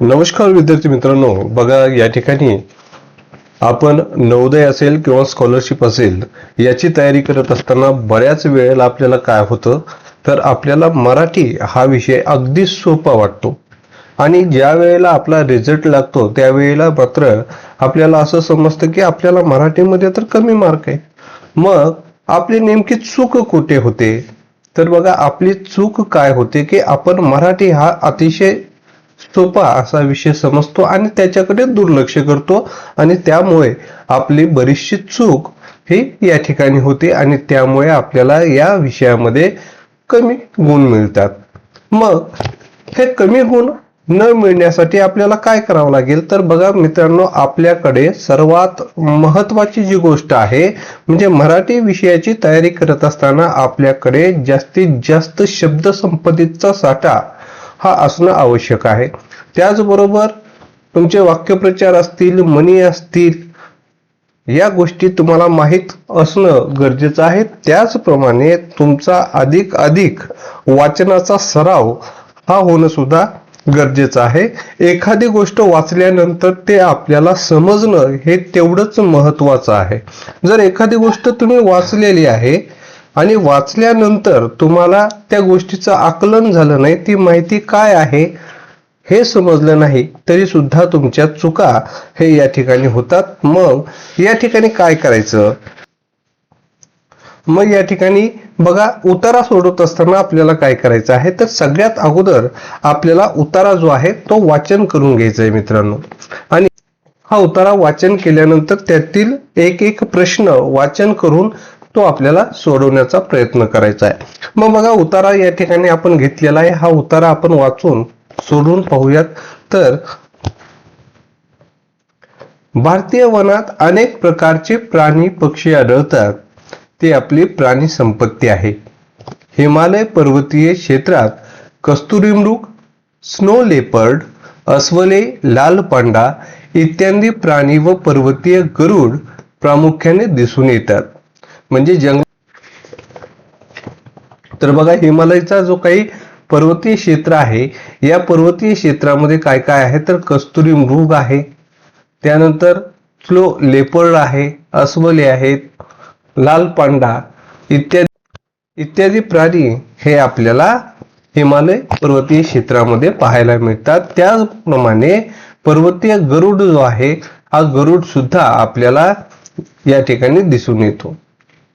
नमस्कार विद्यार्थी मित्रांनो बघा या ठिकाणी आपण नवोदय असेल किंवा स्कॉलरशिप असेल याची तयारी करत असताना बऱ्याच वेळेला आपल्याला काय होतं? तर आपल्याला मराठी हा विषय अगदी सोपा वाटतो. आणि ज्या वेळेला आपला रिझल्ट लागतो त्यावेळेला मात्र आपल्याला असं समजतं की आपल्याला मराठीमध्ये तर कमी मार्क आहे. मग आपली नेमकी चूक कुठे होते? तर बघा आपली चूक काय होते की आपण मराठी हा अतिशय सोपा असा विषय समजतो आणि त्याच्याकडे दुर्लक्ष करतो आणि त्यामुळे आपली बरीचशी चूक ही या ठिकाणी होते आणि त्यामुळे आपल्याला या विषयामध्ये कमी गुण मिळतात. मग हे कमी गुण न मिळण्यासाठी आपल्याला काय करावं लागेल? तर बघा मित्रांनो आपल्याकडे सर्वात महत्वाची जी गोष्ट आहे म्हणजे मराठी विषयाची तयारी करत असताना आपल्याकडे जास्तीत जास्त शब्दसंपत्तीचा साठा हा असणं आवश्यक आहे. त्याचबरोबर तुमचे वाक्यप्रचार असतील मनी असतील या गोष्टी तुम्हाला माहीत असणं गरजेचं आहे. त्याचप्रमाणे तुमचा अधिक अधिक वाचनाचा सराव हा होणं सुद्धा गरजेचं आहे. एखादी गोष्ट वाचल्यानंतर ते आपल्याला समजणं हे तेवढंच महत्वाचं आहे. जर एखादी गोष्ट तुम्ही वाचलेली आहे आणि वाचल्यानंतर तुम्हाला त्या गोष्टीचं आकलन झालं नाही ती माहिती काय आहे हे समजलं नाही तरी सुद्धा तुमच्या चुका हे या ठिकाणी होतात. मग या ठिकाणी काय करायचं? मग या ठिकाणी बघा उतारा सोडत असताना आपल्याला काय करायचं आहे? तर सगळ्यात अगोदर आपल्याला उतारा जो आहे तो वाचन करून घ्यायचा आहे मित्रांनो. आणि हा उतारा वाचन केल्यानंतर त्यातील एक एक प्रश्न वाचन करून तो आपल्याला सोडवण्याचा प्रयत्न करायचा आहे. मग बघा उतारा या ठिकाणी आपण घेतलेला आहे. हा उतारा आपण वाचून सोडून पाहूयात. तर भारतीय वनात अनेक प्रकारचे प्राणी पक्षी आढळतात. ते आपली प्राणी संपत्ती आहे. हिमालय पर्वतीय क्षेत्रात कस्तुरीमृग स्नो लेपर्ड अस्वले लाल पांडा इत्यादी प्राणी व पर्वतीय गरुड प्रामुख्याने दिसून येतात. म्हणजे जंग तर बघा हिमालयचा जो काही पर्वतीय क्षेत्र आहे या पर्वतीय क्षेत्रामध्ये काय काय आहे? तर कस्तुरी मृग आहे. त्यानंतर स्लो लेपर्ड आहे अस्वले आहेत लाल पांडा इत्यादी इत्यादी प्राणी हे आपल्याला हिमालय पर्वतीय क्षेत्रामध्ये पाहायला मिळतात. त्याचप्रमाणे पर्वतीय गरुड जो आहे हा गरुड सुद्धा आपल्याला या ठिकाणी दिसून येतो.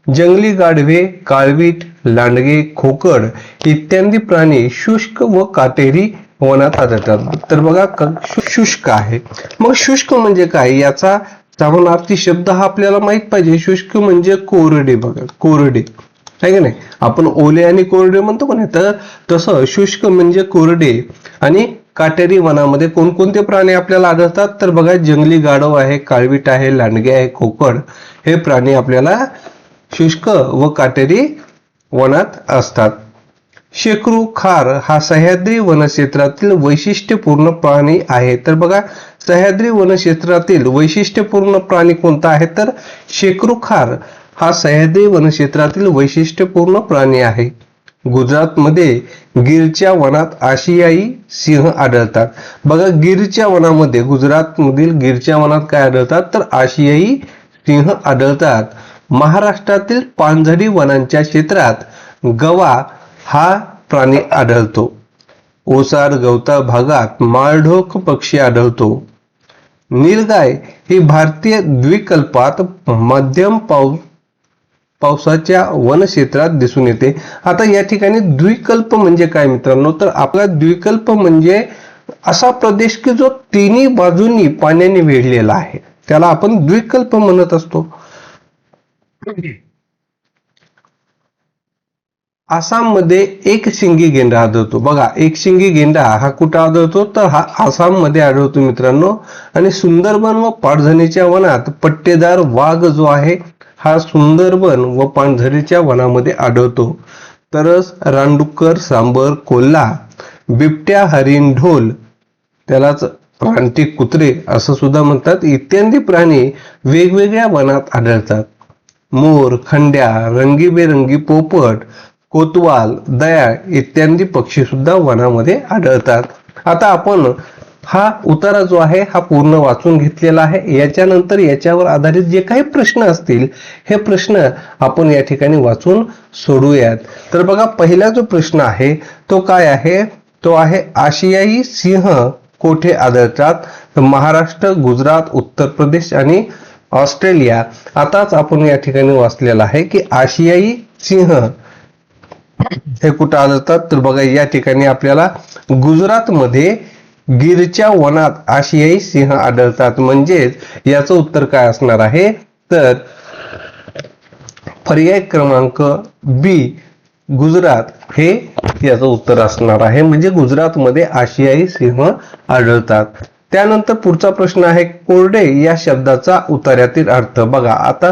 जंगली गाढवे काळवीट लांडगे खोकड इत्यादी प्राणी शुष्क व काटेरी वनात आढळतात. तर बघा शुष्क आहे. मग शुष्क म्हणजे काय? याचा समानार्थी शब्द हा आपल्याला माहीत पाहिजे. शुष्क म्हणजे कोरडे बघा कोरडे. आहे की नाही? आपण ओले आणि कोरडे म्हणतो का नाही तर तसं शुष्क म्हणजे कोरडे आणि काटेरी वनामध्ये कोणकोणते प्राणी आपल्याला आढळतात? तर बघा जंगली गाढव आहे काळवीट आहे लांडगे आहे खोकड हे प्राणी आपल्याला शुष्क व काटेरी वनात असतात. शेकरू खार हा सह्याद्री वनक्षेत्रातील वैशिष्ट्यपूर्ण प्राणी आहे. तर बघा सह्याद्री वनक्षेत्रातील वैशिष्ट्यपूर्ण प्राणी कोणता आहे? तर शेकरू खार हा सह्याद्री वनक्षेत्रातील वैशिष्ट्यपूर्ण प्राणी आहे. गुजरातमध्ये गिरच्या वनात आशियाई सिंह आढळतात. बघा गिरच्या वनामध्ये गुजरातमधील गिरच्या वनात काय आढळतात? तर आशियाई सिंह आढळतात. महाराष्ट्रातील पानझडी वनांच्या क्षेत्रात गवा हा प्राणी आढळतो. ओसाड गवता भागात माळढोक पक्षी आढळतो. नीलगाय ही भारतीय द्विकल्पात मध्यम पाऊस पावसाच्या वनक्षेत्रात दिसून येते. आता या ठिकाणी द्विकल्प म्हणजे काय मित्रांनो? तर आपला द्विकल्प म्हणजे असा प्रदेश की जो तिन्ही बाजूनी पाण्याने वेढलेला आहे. त्याला आपण द्विकल्प म्हणत असतो. आसाममध्ये एक शिंगी गेंडा आढळतो. बघा एक शिंगी गेंडा हा कुठं आढळतो? तर हा आसाममध्ये आढळतो मित्रांनो. आणि सुंदरबन व पाठझणीच्या वनात पट्टेदार वाघ जो आहे हा सुंदरबन व पाणझरीच्या वनामध्ये आढळतो. तरच रानडुक्कर सांबर कोल्हा बिबट्या हरिण ढोल त्यालाच रानटी कुत्रे असं सुद्धा म्हणतात. इत्यादी प्राणी वेगवेगळ्या वनात आढळतात. मोर खंड्या रंगीबेरंगी पोपट कोतवाल दया इत्यादी पक्षी सुद्धा वनामध्ये आढळतात. आता आपण हा उतारा जो आहे हा पूर्ण वाचून घेतलेला आहे. याच्यानंतर याच्यावर आधारित जे काही प्रश्न असतील हे प्रश्न आपण या ठिकाणी वाचून सोडूयात. तर बघा पहिला जो प्रश्न आहे तो काय आहे? तो आहे आशियाई सिंह कोठे आढळतात? महाराष्ट्र गुजरात उत्तर प्रदेश आणि ऑस्ट्रेलिया आताच आपण या ठिकाणी वाचलेलं आहे की आशियाई सिंह हे कुठं आढळतात? तर बघा या ठिकाणी आपल्याला गुजरातमध्ये गिरच्या वनात आशियाई सिंह आढळतात. म्हणजेच याचं उत्तर काय असणार आहे? तर पर्याय क्रमांक बी गुजरात हे याचं उत्तर असणार आहे. म्हणजे गुजरातमध्ये आशियाई सिंह आढळतात. त्यानंतर पुढचा प्रश्न आहे कोरडे या शब्दाचा उतार्यातील अर्थ. बघा आता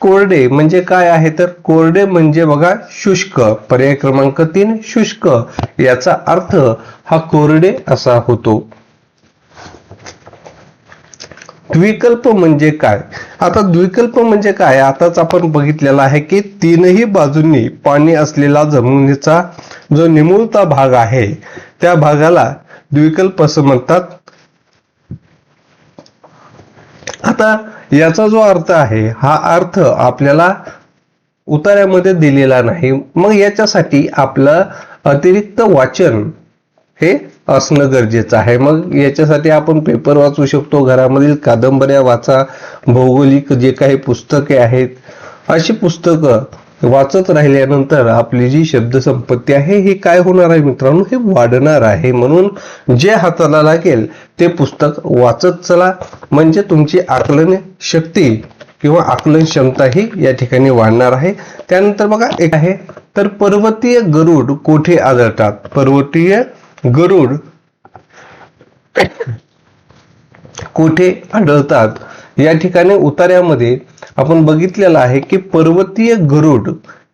कोरडे म्हणजे काय आहे तर कोरडे म्हणजे बघा शुष्क. पर्याय क्रमांक तीन शुष्क. याचा अर्थ हा कोरडे असा होतो. द्विकल्प म्हणजे काय? आता द्विकल्प म्हणजे काय? आताच आपण बघितलेला आहे की तीनही बाजूंनी पाणी असलेला जमिनीचा जो निमुळता भाग आहे त्या भागाला द्विकल्प असं म्हणतात. आता याचा जो अर्थ आहे हा अर्थ आपल्याला उतार्यामध्ये दिलेला नाही. मग याच्यासाठी आपलं अतिरिक्त वाचन हे असणं गरजेचं आहे. मग याच्यासाठी आपण पेपर वाचू शकतो घरामधील कादंबऱ्या वाचा भौगोलिक जे काही पुस्तके आहेत अशी पुस्तकं वाचत राहिल्यानंतर आपली जी शब्दसंपत्ती आहे ही काय होणार आहे मित्रांनो? हे वाढणार आहे. म्हणून जे हाताला लागेल ते पुस्तक वाचत चला. म्हणजे तुमची आकलन शक्ती किंवा आकलन क्षमता ही या ठिकाणी वाढणार आहे. त्यानंतर बघा एक आहे तर पर्वतीय गरुड कोठे आढळतात? पर्वतीय गरुड कोठे आढळतात? या ठिकाणी उतार्यामध्ये आपण बघितलेलं आहे की पर्वतीय गरुड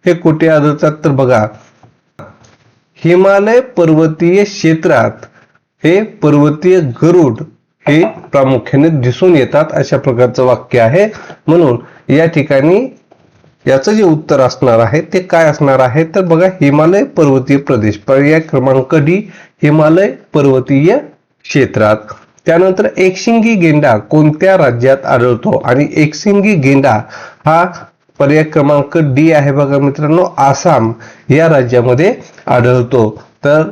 हे कुठे आढळतात तर बघा. हिमालय पर्वतीय क्षेत्रात हे पर्वतीय गरुड हे प्रामुख्याने दिसून येतात. अशा प्रकारचं वाक्य आहे. म्हणून या ठिकाणी याचं जे उत्तर असणार आहे ते काय असणार आहे? तर बघा हिमालय पर्वतीय प्रदेश पर्याय क्रमांक डी हिमालय पर्वतीय क्षेत्रात. त्यानंतर एकशिंगी गेंडा कोणत्या राज्यात आढळतो? आणि एकशिंगी गेंडा हा पर्याय क्रमांक डी आहे बघा मित्रांनो. आसाम या राज्यामध्ये आढळतो. तर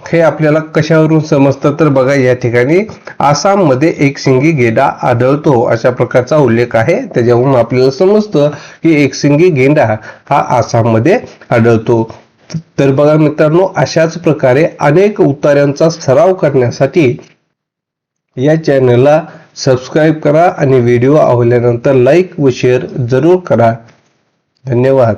हे आपल्याला कशावरून समजतं? तर बघा या ठिकाणी आसाममध्ये एक सिंगी गेंडा आढळतो अशा प्रकारचा उल्लेख आहे. त्याच्यावरून आपल्याला समजतं की एक सिंगी गेंडा हा आसाममध्ये आढळतो. तर बघा मित्रांनो अशाच प्रकारे अनेक उतार्यांचा सराव करण्यासाठी या चॅनलला सबस्क्राईब करा आणि व्हिडिओ आवडल्यानंतर लाईक व शेअर जरूर करा. धन्यवाद.